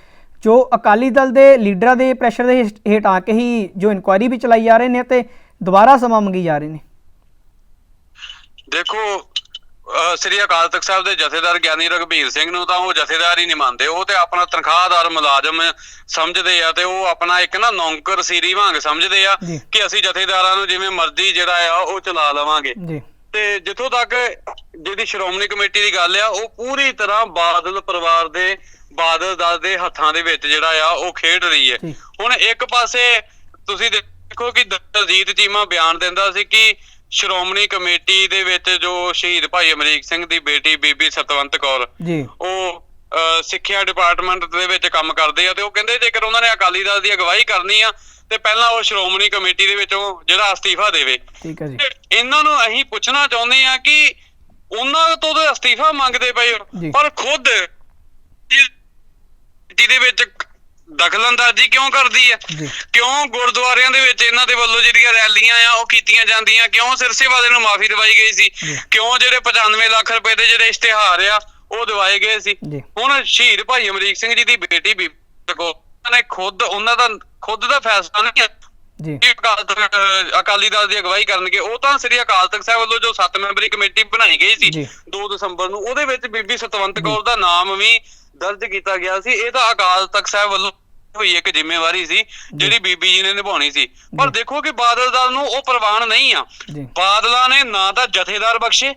ਜੋ ਅਕਾਲੀ ਦਲ ਦੇ ਲੀਡਰਾਂ ਦੇ ਪ੍ਰੈਸ਼ਰ ਦੇ ਹੇਠ- ਆ ਕੇ ਹੀ ਜੋ ਇਨਕੁਆਇਰੀ ਵੀ ਚਲਾਈ ਜਾ ਰਹੇ ਨੇ ਤੇ ਦੁਬਾਰਾ ਸਮਾਂ ਮੰਗੀ ਜਾ ਰਹੇ ਨੇ। ਦੇਖੋ ਸ੍ਰੀ ਅਕਾਲ ਤਖਤ ਸਾਹਿਬ ਦੇ ਜਥੇਦਾਰ ਗਿਆਨੀ ਰਘਬੀਰ ਸਿੰਘ ਨੂੰ ਤਾਂ ਉਹ ਜਥੇਦਾਰ ਹੀ ਨਹੀਂ ਮੰਨਦੇ। ਉਹ ਤੇ ਆਪਣਾ ਤਨਖਾਹਦਾਰ ਮੁਲਾਜ਼ਮ ਸਮਝਦੇ ਆ ਤੇ ਉਹ ਆਪਣਾ ਇੱਕ ਨਾ ਨੌਕਰ ਸੀਰੀ ਵਾਂਗ ਸਮਝਦੇ ਆ। ਕਿ ਅਸੀਂ ਜਥੇਦਾਰਾਂ ਨੂੰ ਜਿਵੇਂ ਮਰਜ਼ੀ ਜਿਹੜਾ ਆ ਉਹ ਚਲਾ ਲਵਾਂਗੇ। ਜੀ। ਤੇ ਜਿੱਥੋਂ ਤੱਕ ਜਿਹੜੀ ਸ਼੍ਰੋਮਣੀ ਕਮੇਟੀ ਦੀ ਗੱਲ ਆ ਉਹ ਪੂਰੀ ਤਰ੍ਹਾਂ ਬਾਦਲ ਪਰਿਵਾਰ ਦੇ ਬਾਦਲ ਦਲ ਦੇ ਹੱਥਾਂ ਦੇ ਵਿੱਚ ਜਿਹੜਾ ਆ ਉਹ ਖੇਡ ਰਹੀ ਹੈ। ਹੁਣ ਇੱਕ ਪਾਸੇ ਤੁਸੀਂ ਦੇਖੋ ਕਿ ਦਲਜੀਤ ਚੀਮਾ ਬਿਆਨ ਦਿੰਦਾ ਸੀ ਕਿ ਸ਼੍ਰੋਮਣੀ ਕਮੇਟੀ ਦੇ ਵਿੱਚ ਜੋ ਸ਼ਹੀਦ ਭਾਈ ਅਮਰੀਕ ਸਿੰਘ ਦੀ ਬੇਟੀ ਬੀਬੀ ਸਤਵੰਤ ਕੌਰ ਜੀ ਉਹ ਸਿੱਖਿਆ ਡਿਪਾਰਟਮੈਂਟ ਦੇ ਵਿੱਚ ਕੰਮ ਕਰਦੇ ਆ ਤੇ ਉਹ ਕਹਿੰਦੇ ਜੇਕਰ ਉਹਨਾਂ ਨੇ ਅਕਾਲੀ ਦਲ ਦੀ ਅਗਵਾਈ ਕਰਨੀ ਆ ਤੇ ਪਹਿਲਾਂ ਉਹ ਸ਼੍ਰੋਮਣੀ ਕਮੇਟੀ ਦੇ ਵਿੱਚੋਂ ਜਿਹੜਾ ਅਸਤੀਫਾ ਦੇਵੇ। ਠੀਕ ਹੈ ਜੀ। ਇਹਨਾਂ ਨੂੰ ਅਸੀਂ ਪੁੱਛਣਾ ਚਾਹੁੰਦੇ ਆ ਕਿ ਉਹਨਾਂ ਤੋਂ ਤਾਂ ਅਸਤੀਫਾ ਮੰਗਦੇ ਪਏ। ਪਰ ਖੁਦ ਜਿਹਦੇ ਵਿੱਚ ਦਖਲਅੰਦਾਜ਼ੀ ਕਿਉਂ ਕਰਦੀ ਹੈ ਕਿਉਂ ਗੁਰਦੁਆਰਿਆਂ ਦੇ ਵਿੱਚ ਇਹਨਾਂ ਦੇ ਵੱਲੋਂ ਜਿਹੜੀਆਂ ਰੈਲੀਆਂ ਆ ਉਹ ਕੀਤੀਆਂ ਜਾਂਦੀਆਂ? ਕਿਉਂ ਸਿਰਸੇ ਵਾਲੇ ਨੂੰ ਮਾਫੀ ਦਵਾਈ ਗਈ ਸੀ। ਕਿਉਂ ਜਿਹੜੇ 95 ਲੱਖ ਰੁਪਏ ਦੇ ਜਿਹੜੇ ਇਸ਼ਤਿਹਾਰ ਆ ਉਹ ਦਿਵਾਏ ਗਏ ਸੀ। ਜੀ। ਹੁਣ ਸ਼ਹੀਦ ਭਾਈ ਅਮਰੀਕ ਸਿੰਘ ਜੀ ਦੀ ਬੇਟੀ ਬੀਬੀ ਕੋ ਨੇ ਖੁਦ ਉਹਨਾਂ ਦਾ ਖੁਦ ਦਾ ਫੈਸਲਾ ਨਹੀਂ ਹੈ। ਜੀ। ਕਿ ਅਕਾਲ ਤਖ਼ਤ, ਅਹ, ਅਕਾਲੀ ਦਲ ਦੀ ਅਗਵਾਈ ਕਰਨਗੇ। ਉਹ ਤਾਂ ਸ੍ਰੀ ਅਕਾਲ ਤਖਤ ਸਾਹਿਬ ਵੱਲੋਂ ਜੋ 7 ਮੈਂਬਰੀ ਕਮੇਟੀ ਬਣਾਈ ਗਈ ਸੀ ਜੀ। 2 ਦਸੰਬਰ ਨੂੰ ਉਹਦੇ ਵਿੱਚ ਬੀਬੀ ਸਤਵੰਤ ਕੌਰ ਦਾ ਨਾਮ ਵੀ ਦਰਜ ਕੀਤਾ ਗਿਆ ਸੀ। ਇਹ ਤਾਂ ਅਕਾਲ ਤਖਤ ਸਾਹਿਬ ਵੱਲੋਂ ਹੋਈ ਇੱਕ ਜ਼ਿੰਮੇਵਾਰੀ ਸੀ ਜਿਹੜੀ ਬੀਬੀ ਜੀ ਨੇ ਨਿਭਾਉਣੀ ਸੀ। ਪਰ ਦੇਖੋ ਕਿ ਬਾਦਲ ਦਲ ਨੂੰ ਉਹ ਪ੍ਰਵਾਨ ਨਹੀਂ ਆ। ਜੀ। ਬਾਦਲਾਂ ਨੇ ਨਾ ਤਾਂ ਜਥੇਦਾਰ ਬਖਸ਼ੇ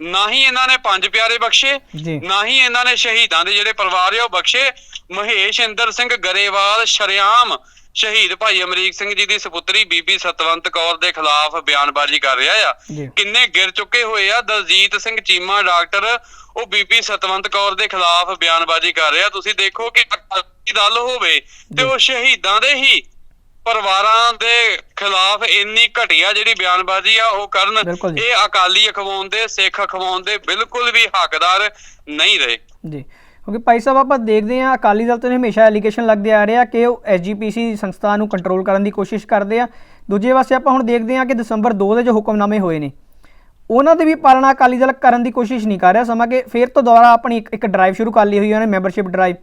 ਨਾ ਹੀ ਇਹਨਾਂ ਨੇ ਪੰਜ ਪਿਆਰੇ ਬਖਸ਼ੇ ਨਾ ਹੀ ਇਹਨਾਂ ਨੇ ਸ਼ਹੀਦਾਂ ਦੇ ਜਿਹੜੇ ਪਰਿਵਾਰ ਆ ਉਹ ਬਖਸ਼ੇ। ਮਹੇਸ਼ ਇੰਦਰ ਸਿੰਘ ਗਰੇਵਾਲ ਸ਼ਰਿਆਮ ਸ਼ਹੀਦ ਭਾਈ ਅਮਰੀਕ ਸਿੰਘ ਜੀ ਦੀ ਸੁਪੁੱਤਰੀ ਬੀਬੀ ਸਤਵੰਤ ਕੌਰ ਦੇ ਖਿਲਾਫ ਬਿਆਨਬਾਜ਼ੀ ਕਰ ਰਿਹਾ ਆ। ਕਿੰਨੇ ਗਿਰ ਚੁੱਕੇ ਹੋਏ ਆ। ਦਲਜੀਤ ਸਿੰਘ ਚੀਮਾ ਡਾਕਟਰ ਉਹ ਬੀਬੀ ਸਤਵੰਤ ਕੌਰ ਦੇ ਖਿਲਾਫ ਬਿਆਨਬਾਜ਼ੀ ਕਰ ਰਿਹਾ। ਤੁਸੀਂ ਦੇਖੋ ਕਿ ਅਕਾਲੀ ਦਲ ਹੋਵੇ ਤੇ ਉਹ ਸ਼ਹੀਦਾਂ ਦੇ ਹੀ ਪਰਿਵਾਰਾਂ ਦੇ ਖਿਲਾਫ ਇੰਨੀ ਘਟੀਆ ਜਿਹੜੀ ਬਿਆਨਬਾਜ਼ੀ ਆ ਉਹ ਕਰਨ। ਇਹ ਅਕਾਲੀ ਅਖਵਾਉਣ ਦੇ ਸਿੱਖ ਅਖਵਾਉਣ ਦੇ ਬਿਲਕੁਲ ਵੀ ਹੱਕਦਾਰ ਨਹੀਂ ਰਹੇ। ਜੀ ਕਿਉਂਕਿ ਭਾਈ ਸਾਹਿਬ ਆਪਾਂ ਦੇਖਦੇ ਹਾਂ ਅਕਾਲੀ ਦਲ ਤੋਂ ਹਮੇਸ਼ਾ ਐਲੀਗੇਸ਼ਨ ਲੱਗਦੇ ਆ ਰਿਹਾ ਕਿ ਉਹ ਐਸਜੀਪੀਸੀ ਸੰਸਥਾ ਨੂੰ ਕੰਟਰੋਲ ਕਰਨ ਦੀ ਕੋਸ਼ਿਸ਼ ਕਰਦੇ ਆ। ਦੂਜੇ ਪਾਸੇ ਆਪਾਂ ਹੁਣ ਦੇਖਦੇ ਹਾਂ ਕਿ ਦਸੰਬਰ 2 ਦੇ ਜੋ ਹੁਕਮਨਾਮੇ ਹੋਏ ਨੇ ਉਹਨਾਂ ਦੀ ਵੀ ਪਾਲਣਾ ਅਕਾਲੀ ਦਲ ਕਰਨ ਦੀ ਕੋਸ਼ਿਸ਼ ਨਹੀਂ ਕਰ ਰਿਹਾ। ਸਮਾਂ ਕਿ ਫਿਰ ਤੋਂ ਦੁਬਾਰਾ ਆਪਣੀ ਇੱਕ- ਡਰਾਈਵ ਸ਼ੁਰੂ ਕਰ ਲਈ ਹੋਈ ਹੈ ਉਹਨੇ ਮੈਂਬਰਸ਼ਿਪ ਡਰਾਈਵ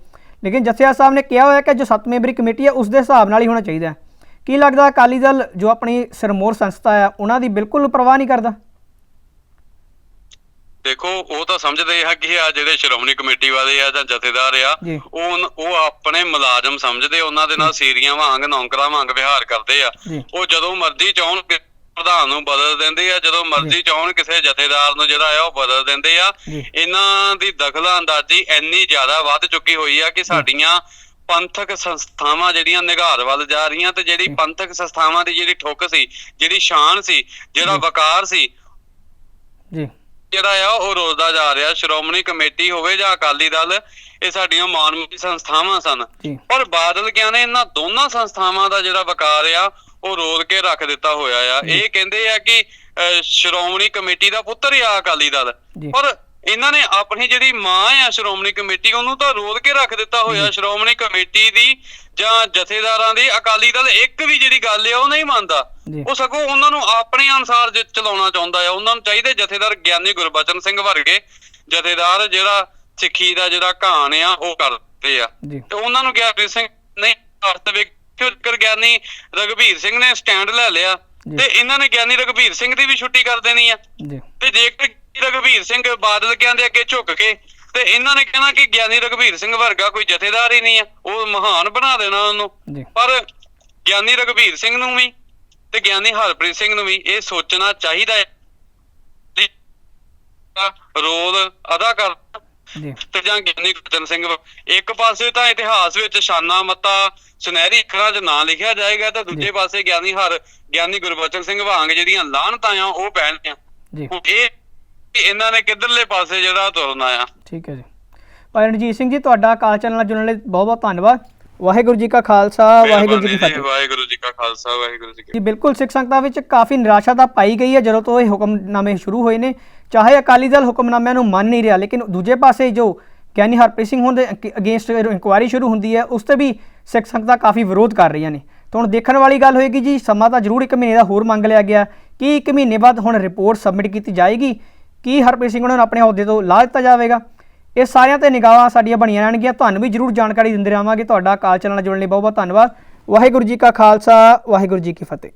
ਲੇਕਿਨ ਜਥਿਆ ਸਾਹਿਬ ਨੇ ਕਿਹਾ ਹੋਇਆ ਕਿ ਜੋ 7 ਮੈਂਬਰੀ ਕਮੇਟੀ ਹੈ ਉਸ ਦੇ ਹਿਸਾਬ ਨਾਲ ਹੀ ਹੋਣਾ ਚਾਹੀਦਾ ਹੈ। ਕੀ ਲੱਗਦਾ ਅਕਾਲੀ ਦਲ ਜੋ ਆਪਣੀ ਸਿਰਮੌਰ ਸੰਸਥਾ ਹੈ ਉਹਨਾਂ ਦੀ ਬਿਲਕੁਲ ਪਰਵਾਹ ਨਹੀਂ ਕਰਦਾ ਦੇਖੋ ਉਹ ਤਾਂ ਸਮਝਦੇ ਆ ਕਿ ਆ ਜਿਹੜੇ ਸ਼੍ਰੋਮਣੀ ਕਮੇਟੀ ਵਾਲੇ ਆ ਜਾਂ ਜਥੇਦਾਰ ਆ। ਉਹ ਉਹ ਆਪਣੇ ਮੁਲਾਜ਼ਮ ਸਮਝਦੇ ਉਹਨਾਂ ਦੇ ਨਾਲ ਸੀਰੀਆਂ ਵਾਂਗ ਨੌਕਰਾਂ ਵਾਂਗ ਵਿਹਾਰ ਕਰਦੇ ਆ। ਉਹ ਜਦੋਂ ਮਰਜ਼ੀ ਚਾਹਣ ਪ੍ਰਧਾਨ ਨੂੰ ਬਦਲ ਦਿੰਦੇ ਆ ਜਦੋਂ ਮਰਜ਼ੀ ਚਾਹਣ ਕਿਸੇ ਜਥੇਦਾਰ ਨੂੰ ਜਿਹੜਾ ਆ ਉਹ ਬਦਲ ਦਿੰਦੇ ਆ। ਇਹਨਾਂ ਦੀ ਦਖਲ ਅੰਦਾਜ਼ੀ ਇੰਨੀ ਜ਼ਿਆਦਾ ਵੱਧ ਚੁੱਕੀ ਹੋਈ ਆ ਕਿ ਸਾਡੀਆਂ ਪੰਥਕ ਸੰਸਥਾਵਾਂ ਜਿਹੜੀਆਂ ਨਿਗਾਰ ਵੱਲ ਜਾ ਰਹੀਆਂ ਤੇ ਜਿਹੜੀ ਪੰਥਕ ਸੰਸਥਾਵਾਂ ਦੀ ਜਿਹੜੀ ਠੁੱਕ ਸੀ ਜਿਹੜੀ ਸ਼ਾਨ ਸੀ ਜਿਹੜਾ ਵਕਾਰ ਸੀ ਜੀ। ਜਿਹੜਾ ਆ ਉਹ ਰੋਜ਼ਦਾ ਜਾ ਰਿਹਾ ਸ਼੍ਰੋਮਣੀ ਕਮੇਟੀ ਹੋਵੇ ਜਾਂ ਅਕਾਲੀ ਦਲ ਇਹ ਸਾਡੀਆਂ ਮਾਨਵੀ ਸੰਸਥਾਵਾਂ ਸਨ। ਪਰ ਬਾਦਲ ਕਿਆ ਨੇ ਇਹਨਾਂ ਦੋਨਾਂ ਸੰਸਥਾਵਾਂ ਦਾ ਜਿਹੜਾ ਵਕਾਰ ਆ ਉਹ ਰੋਲ ਕੇ ਰੱਖ ਦਿੱਤਾ ਹੋਇਆ ਆ। ਇਹ ਕਹਿੰਦੇ ਆ ਕਿ ਸ਼੍ਰੋਮਣੀ ਕਮੇਟੀ ਦਾ ਪੁੱਤਰ ਆ ਅਕਾਲੀ ਦਲ। ਪਰ ਇਹਨਾਂ ਨੇ ਆਪਣੀ ਜਿਹੜੀ ਮਾਂ ਆ ਸ਼੍ਰੋਮਣੀ ਕਮੇਟੀ ਉਹਨੂੰ ਤਾਂ ਰੋਲ ਕੇ ਰੱਖ ਦਿੱਤਾ ਹੋਇਆ ਸ਼੍ਰੋਮਣੀ ਕਮੇਟੀ ਦੀ ਜਾਂ ਜਥੇਦਾਰਾਂ ਦੀ ਅਕਾਲੀ ਦਲ ਇੱਕ ਵੀ ਜਿਹੜੀ ਗੱਲ ਆ ਉਹ ਨਹੀਂ ਮੰਨਦਾ। ਉਹ ਸਗੋਂ ਉਹਨਾਂ ਨੂੰ ਆਪਣੇ ਅਨੁਸਾਰ ਚਲਾਉਣਾ ਚਾਹੁੰਦਾ ਆ। ਉਹਨਾਂ ਨੂੰ ਚਾਹੀਦੇ ਜਥੇਦਾਰ ਗਿਆਨੀ ਗੁਰਬਚਨ ਸਿੰਘ ਵਰਗੇ ਜਥੇਦਾਰ ਜਿਹੜਾ ਸਿੱਖੀ ਦਾ ਜਿਹੜਾ ਕਹਾਣ ਆ ਉਹ ਕਰਦੇ ਆ। ਤੇ ਉਹਨਾਂ ਨੂੰ ਗਿਆਨੀ ਸਿੰਘ ਨੇ ਅਰਥ ਵਿਕਰ ਗਿਆਨੀ ਰਗਵੀਰ ਸਿੰਘ ਨੇ ਸਟੈਂਡ ਲੈ ਲਿਆ। ਤੇ ਇਹਨਾਂ ਨੇ ਗਿਆਨੀ ਰਗਵੀਰ ਸਿੰਘ ਦੀ ਵੀ ਛੁੱਟੀ ਕਰ ਦੇਣੀ ਆ। ਤੇ ਜੇਕਰ ਰਗਵੀਰ ਸਿੰਘ ਬਾਦਲ ਕਹਿੰਦੇ ਅੱਗੇ ਝੁੱਕ ਕੇ ਤੇ ਇਹਨਾਂ ਨੇ ਕਹਿਣਾ ਕਿ ਗਿਆਨੀ ਰਗਵੀਰ ਸਿੰਘ ਵਰਗਾ ਕੋਈ ਜਥੇਦਾਰ ਹੀ ਨਹੀਂ ਆ ਉਹ ਮਹਾਨ ਬਣਾ ਦੇਣਾ ਉਹਨੂੰ। ਪਰ ਗਿਆਨੀ ਰਗਵੀਰ ਸਿੰਘ ਨੂੰ ਵੀ ਤੇ ਗਿਆਨੀ ਹਰਪ੍ਰੀਤ ਸਿੰਘ ਨੂੰ ਵੀ ਇਹ ਸੋਚਣਾ ਚਾਹੀਦਾ ਹੈ। ਰੋਲ ਅਦਾ ਕਰ ਜੀ। ਤੇ ਜਾਂ ਗਿਆਨੀ ਗੁਰਜਨ ਸਿੰਘ ਇੱਕ ਪਾਸੇ ਤਾਂ ਇਤਿਹਾਸ ਵਿੱਚ ਸ਼ਾਨਾ ਮੱਤਾ ਸੁਨਹਿਰੀ ਅੱਖਰਾਂ 'ਚ ਨਾਂ ਲਿਖਿਆ ਜਾਏਗਾ ਤੇ ਦੂਜੇ ਪਾਸੇ ਗਿਆਨੀ ਹਰ ਗਿਆਨੀ ਗੁਰਬਚਨ ਸਿੰਘ ਵਾਂਗ ਜਿਹੜੀਆਂ ਲਾਹਨਤਾਂ ਆ ਉਹ ਪੈਣਗੀਆਂ ਜੀ। ਇਹ ਕਿ ਇਹਨਾਂ ਨੇ ਕਿੱਧਰਲੇ ਪਾਸੇ ਜਿਹੜਾ ਤੁਰਨਾ ਆ। ਠੀਕ ਹੈ ਜੀ। ਭਾਈ ਰਣਜੀਤ ਸਿੰਘ ਜੀ ਤੁਹਾਡਾ ਕਾਲ ਚੈਨਲ ਨਾਲ ਜੁੜਨ ਲਈ ਬਹੁਤ ਬਹੁਤ ਧੰਨਵਾਦ। ਵਾਹਿਗੁਰੂ ਜੀ ਕਾ ਖਾਲਸਾ ਵਾਹਿਗੁਰੂ ਜੀ ਕੀ ਫਤਿਹ। ਵਾਹਿਗੁਰੂ ਜੀ ਕਾ ਖਾਲਸਾ ਵਾਹਿਗੁਰੂ ਜੀ ਕੀ ਜੀ ਬਿਲਕੁਲ ਸਿੱਖ ਸੰਗਤਾਂ ਵਿੱਚ ਕਾਫੀ ਨਿਰਾਸ਼ਾ ਤਾਂ ਪਾਈ ਗਈ ਹੈ ਜਦੋਂ ਤੋਂ ਇਹ ਹੁਕਮਨਾਮੇ ਸ਼ੁਰੂ ਹੋਏ ਨੇ। ਚਾਹੇ ਅਕਾਲੀ ਦਲ ਹੁਕਮਨਾਮਿਆਂ ਨੂੰ ਮੰਨ ਨਹੀਂ ਰਿਹਾ ਲੇਕਿਨ ਦੂਜੇ ਪਾਸੇ ਜੋ ਗਿਆਨੀ ਹਰਪ੍ਰੀਤ ਸਿੰਘ ਹੋਣ ਦੇ ਅਗੇਂਸਟ ਇਨਕੁਆਇਰੀ ਸ਼ੁਰੂ ਹੁੰਦੀ ਹੈ ਉਸ ਤੇ ਵੀ ਸਿੱਖ ਸੰਗਤਾਂ ਕਾਫੀ ਵਿਰੋਧ ਕਰ ਰਹੀਆਂ ਨੇ। ਤਾਂ ਹੁਣ ਦੇਖਣ ਵਾਲੀ ਗੱਲ ਹੋਏਗੀ ਜੀ ਸਮਾਂ ਤਾਂ ਜ਼ਰੂਰ ਇੱਕ ਮਹੀਨੇ ਦਾ ਹੋਰ ਮੰਗ ਲਿਆ ਗਿਆ। ਕੀ ਇੱਕ ਮਹੀਨੇ ਬਾਅਦ ਹੁਣ ਰਿਪੋਰਟ ਸਬਮਿਟ ਕੀਤੀ ਜਾਏਗੀ? ਕੀ ਹਰਪ੍ਰੀਤ ਸਿੰਘ ਉਹਨਾਂ ਨੂੰ ਆਪਣੇ ਅਹੁਦੇ ਤੋਂ ਲਾ ਦਿੱਤਾ ਜਾਵੇਗਾ? ਇਹ ਸਾਰਿਆਂ ਤੇ ਨਿਗਾਹਾਂ ਸਾਡੀਆਂ ਬਣੀਆਂ ਰਹਿਣਗੀਆਂ। ਤੁਹਾਨੂੰ ਵੀ ਜ਼ਰੂਰ ਜਾਣਕਾਰੀ ਦਿੰਦੇ ਰਹਾਂਗੇ। ਤੁਹਾਡਾ ਕਾਲ ਚੈਨਲ ਨਾਲ ਜੁੜਨ ਲਈ ਬਹੁਤ ਬਹੁਤ ਧੰਨਵਾਦ। ਵਾਹਿਗੁਰੂ ਜੀ ਕਾ ਖਾਲਸਾ, ਵਾਹਿਗੁਰੂ ਜੀ ਕੀ ਫਤਿਹ।